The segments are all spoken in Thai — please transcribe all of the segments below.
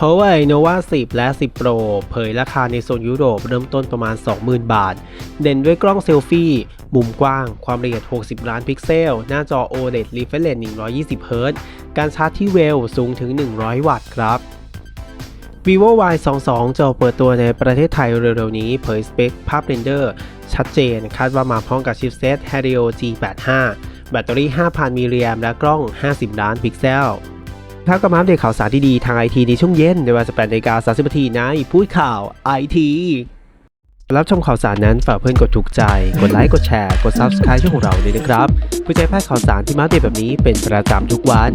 Huawei Nova 10 และ 10 Pro เผยราคาในโซนยุโรปเริ่มต้นประมาณ 20,000 บาท เด่นด้วยกล้องเซลฟี่ มุมกว้าง ความละเอียด 60 ล้านพิกเซล หน้าจอ OLED Refresh 120 Hz การชาร์จที่เร็วสูงถึง 100 วัตต์ครับ vivo y 2 2จะเปิดตัวในประเทศไทยเร็วๆ นี้ เผยสเปคภาพเรนเดอร์ ชัดเจน คาดว่ามาพร้อมกับชิปเซต Helio G85 แบตเตอรี่ 5,000 มิลลิแอมและกล้อง 50 ล้านพิกเซล ถ้าก็มาอัปเดตข่าวสารดีๆทางไอทีในช่วงเย็นในเวลา18นาฬิกา30นาทีในพูดข่าวไอทีรับชมข่าวสารนั้นฝากเพื่อนกดถูกใจ กดไลค์ กดแชร์ กด Subscribe ช่องของเราด้วยนะครับเพื่อจะให้พลาดข่าวสารที่มาอัปเดตแบบนี้เป็นประจำทุกวัน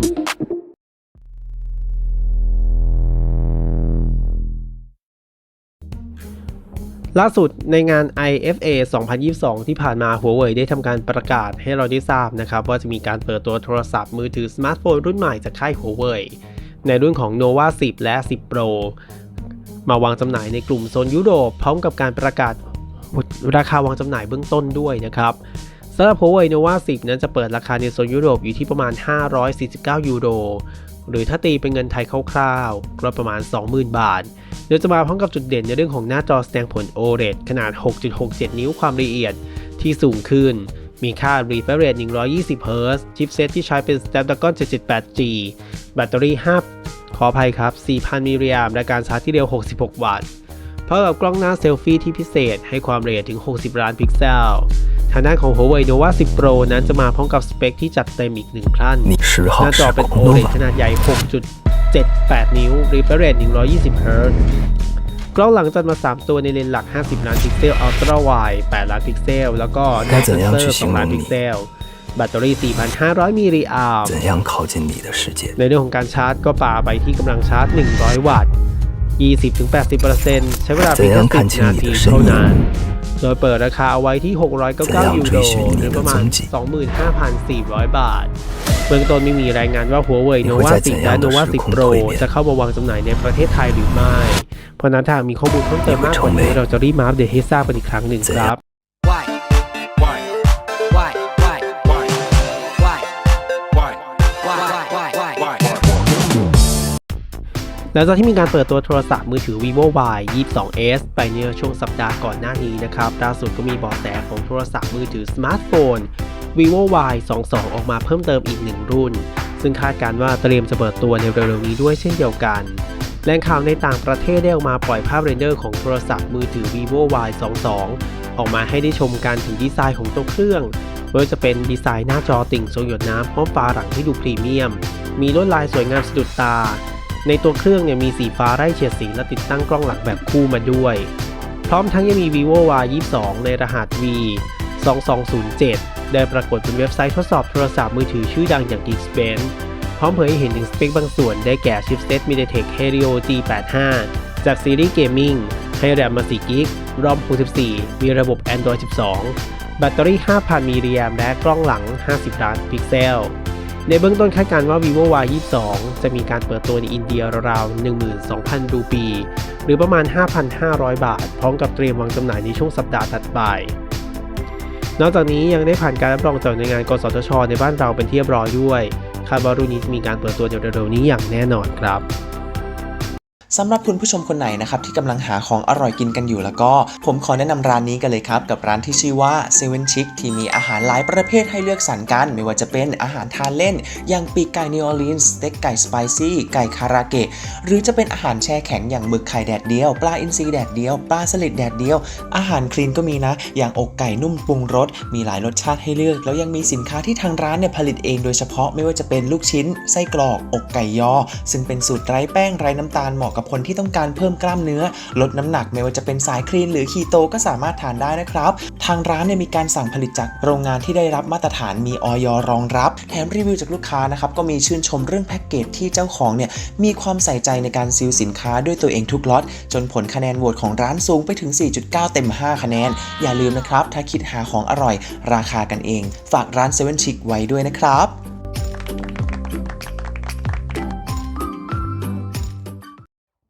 ล่าสุดในงาน IFA 2022 ที่ผ่านมา Huawei ได้ทำการประกาศให้เราได้ทราบนะครับว่าจะมีการเปิดตัวโทรศัพท์มือถือสมาร์ทโฟนรุ่นใหม่จากค่าย Huawei ในรุ่นของ Nova 10 และ 10 Pro มาวางจำหน่ายในกลุ่มโซนยุโรป พร้อมกับการประกาศราคาวางจำหน่ายเบื้องต้นด้วยนะครับสำหรับ Huawei Nova 10 นั้นจะเปิดราคาในโซนยุโรปอยู่ที่ประมาณ 549 ยูโร หรือถ้าตีเป็นเงินไทยคร่าวๆก็ประมาณ 20,000 บาท โดยจะมาพร้อมกับจุดเด่นในเรื่องของหน้าจอแสดงผล OLED ขนาด 6.67 นิ้วความละเอียดที่สูงขึ้น มีค่า refresh rate 120 Hz ชิปเซตที่ใช้เป็น Snapdragon 778G แบตเตอรี่ 5 ขออภัยครับ 4,000 มิลลิแอมป์และการชาร์จที่เร็ว 66 วัตต์พร้อมกับกล้องหน้าเซลฟี่ที่พิเศษให้ความละเอียดถึง 60 ล้านพิกเซลทางด้านของ Huawei Nova 10 Pro นั้นจะมาพร้อมกับสเปคที่จัดเต็มอีกหนึ่งขั้นหน้าจอเป็น OLED ขนาดใหญ่ 6 7.8 นิ้ว refresh rate 120 Hz กล้องหลังจัดมา 3 ตัวในเลนส์หลัก 50 ล้านพิกเซล ultra wide 8 ล้านพิกเซล แล้วก็ไดเซนเซอร์2ล้านพิกเซลแบตเตอรี่ 4,500 มิลลิแอมป์ในเรื่องของการชาร์จก็ปาไปที่กำลังชาร์จ 100 วัตต์ 20-80%ใช้เวลาเพียงแค่10นาทีเท่านั้น โดยเปิดราคาเอาไว้ที่ 699 ยูโรหรือประมาณ 25,400 บาท เบื้องต้นไม่มีรายงานว่า Huawei Nova 10และ Nova 10 Pro จะเข้ามาวางจำหน่ายในประเทศไทยหรือไม่ เพราะนั้นถ้าหากมีข้อมูลเพิ่มเติมมากกว่านี้เราจะรีบมาอัปเดตให้ทราบกันอีกครั้งหนึ่งครับ หลังจากที่มีการเปิดตัวโทรศัพท์มือถือ vivo y 22s ไปในช่วงสัปดาห์ก่อนหน้านี้นะครับล่าสุดก็มีเบาะแสของโทรศัพท์มือถือสมาร์ทโฟน vivo y 22ออกมาเพิ่มเติมอีกหนึ่งรุ่น ซึ่งคาดการณ์ว่าเตรียมจะเปิดตัวในเร็วๆนี้ด้วยเช่นเดียวกันแหล่งข่าวในต่างประเทศได้ออกมาปล่อยภาพเรนเดอร์ของโทรศัพท์มือถือ vivo y 22ออกมาให้ได้ชมกันถึงดีไซน์ของตัวเครื่องไม่ว่าจะเป็นดีไซน์หน้าจอติ่งทรงหยดน้ำพร้อมฝาหลังที่ดูพรีเมียม มีลวดลายสวยงามสะดุดตา ในตัวเครื่องเนี่ยมีสีฟ้าไร่เฉดสีและติดตั้งกล้องหลังแบบคู่มาด้วย พร้อมทั้งยังมี vivo y 22ในรหัส v 2207 ได้ปรากฏบนเว็บไซต์ทดสอบโทรศัพท์มือถือชื่อดังอย่าง Geekbench พร้อมเผยให้เห็นถึงสเปคบางส่วนได้แก่ชิปเซต MediaTek Helio G85 จากซีรีส์เกมมิ่งให้แรมมา4กิกรอม 64 มีระบบ Android 12 แบตเตอรี่ 5,000มิลลิแอมและกล้องหลัง 50 ล้านพิกเซล ในเบื้องต้นคาดการณ์ว่า vivo y 22จะมีการเปิดตัวในอินเดียราวๆ12,000 รูปี หรือประมาณ 5,500 บาท พร้อมกับเตรียมวางจำหน่ายในช่วงสัปดาห์ถัดไป นอกจากนี้ยังได้ผ่านการรับรองจากหน่วยงาน กสทช ในบ้านเราเป็นที่เรียบร้อยด้วย คาดว่ารุ่นนี้จะมีการเปิดตัวในเร็วๆนี้อย่างแน่นอนครับ สำหรับคุณผู้ชมคนไหนนะครับที่กำลังหาของอร่อยกินกันอยู่แล้วก็ ผมขอแนะนำร้านนี้กันเลยครับกับร้านที่ชื่อว่า Seven Chic ที่มีอาหารหลายประเภทให้เลือกสรรกัน ไม่ว่าจะเป็นอาหารทานเล่น อย่างปีกไก่นิวออร์ลีนส์สเต็กไก่สไปซี่ไก่คาราเกะหรือจะเป็นอาหารแช่แข็งอย่างหมึกไข่แดดเดียว ปลาอินทรีแดดเดียว ปลาสลิดแดดเดียว อาหารคลีนก็มีนะ อย่างอกไก่นุ่มปรุงรสมีหลายรสชาติให้เลือก แล้วยังมีสินค้าที่ทางร้านเนี่ยผลิตเองโดยเฉพาะไม่ว่าจะเป็นลูกชิ้นไส้กรอกอกไก่ยอ ซึ่งเป็นสูตรไร้แป้งไร้น้ำตาลเหมาะกับคนที่ต้องการเพิ่มกล้ามเนื้อ ลดน้ำหนักไม่ว่าจะเป็นสายคลีนหรือคีโตก็สามารถทานได้นะครับ ทางร้านเนี่ยมีการสั่งผลิตจากโรงงานที่ได้รับมาตรฐานมีออยรองรับ แถมรีวิวจากลูกค้านะครับก็มีชื่นชมเรื่องแพ็กเกจที่เจ้าของเนี่ยมีความใส่ใจในการซีลสินค้าด้วยตัวเองทุกล็อตจนผลคะแนนโหวตของร้านสูงไปถึง 4.9 เต็ม 5 คะแนน อย่าลืมนะครับ ถ้าคิดหาของอร่อย ราคากันเอง ฝากร้าน7 Chick ไว้ด้วยนะครับ